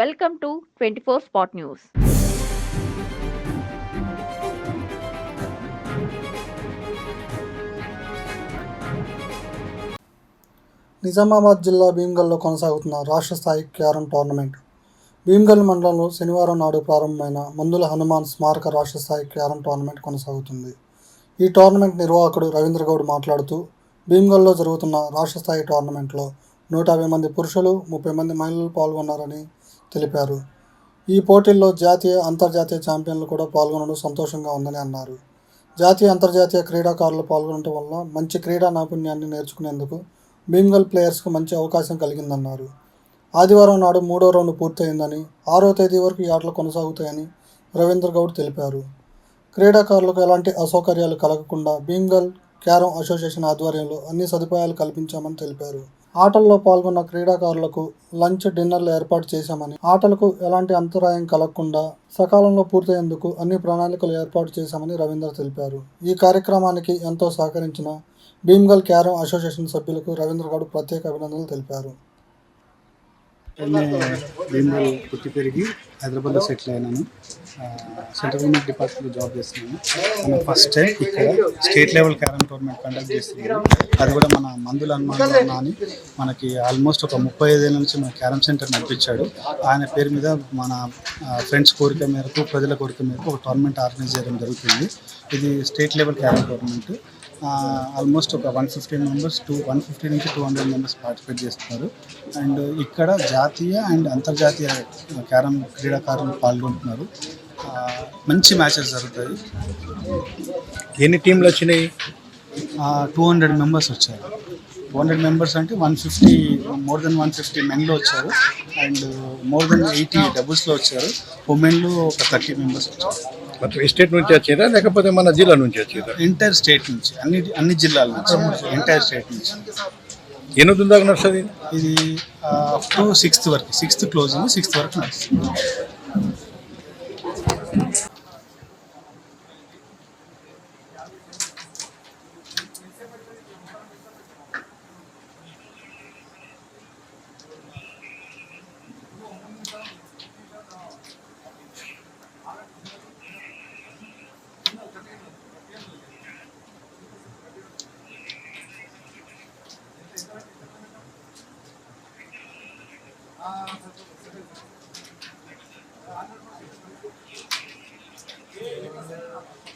Welcome to twenty four spot news Nizamabad జిల్లా భీమ్గల్లో కొనసాగుతున్న రాష్ట్ర స్థాయి క్యారమ్ టోర్నమెంట్. భీమ్గల్ మండలంలో శనివారం నాడు ప్రారంభమైన మందుల హనుమాన్ స్మారక రాష్ట్ర స్థాయి క్యారమ్ టోర్నమెంట్ కొనసాగుతుంది. ఈ టోర్నమెంట్ నిర్వాహకుడు రవీంద్ర గౌడ్ మాట్లాడుతూ భీమ్గల్లో జరుగుతున్న రాష్ట్ర స్థాయి టోర్నమెంట్లో నూట యాభై మంది పురుషులు ముప్పై మంది మహిళలు పాల్గొన్నారని తెలిపారు. ఈ పోటీల్లో జాతీయ అంతర్జాతీయ ఛాంపియన్లు కూడా పాల్గొనడం సంతోషంగా ఉందని అన్నారు. జాతీయ అంతర్జాతీయ క్రీడాకారులు పాల్గొనడం వల్ల మంచి క్రీడా నైపుణ్యాన్ని నేర్చుకునేందుకు భీమ్గల్ ప్లేయర్స్కు మంచి అవకాశం కలిగిందన్నారు. ఆదివారం నాడు మూడో రౌండ్ పూర్తయిందని ఆరో తేదీ వరకు ఈ ఆటలు కొనసాగుతాయని రవీంద్ర గౌడ్ తెలిపారు. క్రీడాకారులకు ఎలాంటి అసౌకర్యాలు కలగకుండా భీమ్గల్ క్యారమ్ అసోసియేషన్ ఆధ్వర్యంలో అన్ని సదుపాయాలు కల్పించామని తెలిపారు. ఆటల్లో పాల్గొన్న క్రీడాకారులకు లంచ్ డిన్నర్లు ఏర్పాటు చేశామని ఆటలకు ఎలాంటి అంతరాయం కలగకుండా సకాలంలో పూర్తయ్యేందుకు అన్ని ప్రణాళికలు ఏర్పాటు చేశామని రవీంద్ర తెలిపారు. ఈ కార్యక్రమానికి ఎంతో సహకరించిన భీమ్గల్ క్యారం అసోసియేషన్ సభ్యులకు రవీంద్ర గౌడ్ ప్రత్యేక అభినందనలు తెలిపారు. నేను పుట్టి పెరిగి హైదరాబాద్లో సెటిల్ అయినాను. సెంట్రల్ గవర్నమెంట్ డిపార్ట్మెంట్లో జాబ్ చేస్తున్నాను. మనం ఫస్ట్ టైం ఇక్కడ state level carrom tournament conduct చేస్తున్నాను. అది కూడా మన మందుల హనుమాన్ అని మనకి ఆల్మోస్ట్ ఒక ముప్పై ఐదేళ్ళ నుంచి మన క్యారమ్ సెంటర్ నడిపించాడు. ఆయన పేరు మీద మన ఫ్రెండ్స్ కోరిక మేరకు ప్రజల కోరిక మేరకు ఒక టోర్నమెంట్ ఆర్గనైజ్ చేయడం జరుగుతుంది. ఇది state level carrom tournament. Almost ఒక one fifty members to one fifty నుంచి టూ హండ్రెడ్ మెంబర్స్ పార్టిసిపేట్ చేస్తున్నారు. అండ్ ఇక్కడ జాతీయ అండ్ అంతర్జాతీయ క్యారమ్ క్రీడాకారులు పాల్గొంటున్నారు. మంచి మ్యాచెస్ జరుగుతాయి. ఎన్ని టీంలు వచ్చినాయి? టూ హండ్రెడ్ మెంబర్స్ వచ్చారు. టూ హండ్రెడ్ మెంబర్స్ అంటే one fifty more than one fifty మెన్లో వచ్చారు. అండ్ మోర్ దెన్ ఎయిటీ డబుల్స్లో వచ్చారు. ఉమెన్లో ఒక థర్టీ మెంబర్స్ వచ్చారు. స్టేట్ నుంచి వచ్చారా లేకపోతే మన జిల్లా నుంచి వచ్చారా ఎంటైర్ స్టేట్ నుంచి అన్ని అన్ని జిల్లాల నుంచి ఎంటైర్ స్టేట్ నుంచి. ఎన్ని దాకా నడుస్తుంది? ఇది అప్ టు సిక్స్త్ వరకు సిక్స్త్ క్లోజింగ్ సిక్స్త్ వరకు నడుస్తుంది. Thank you.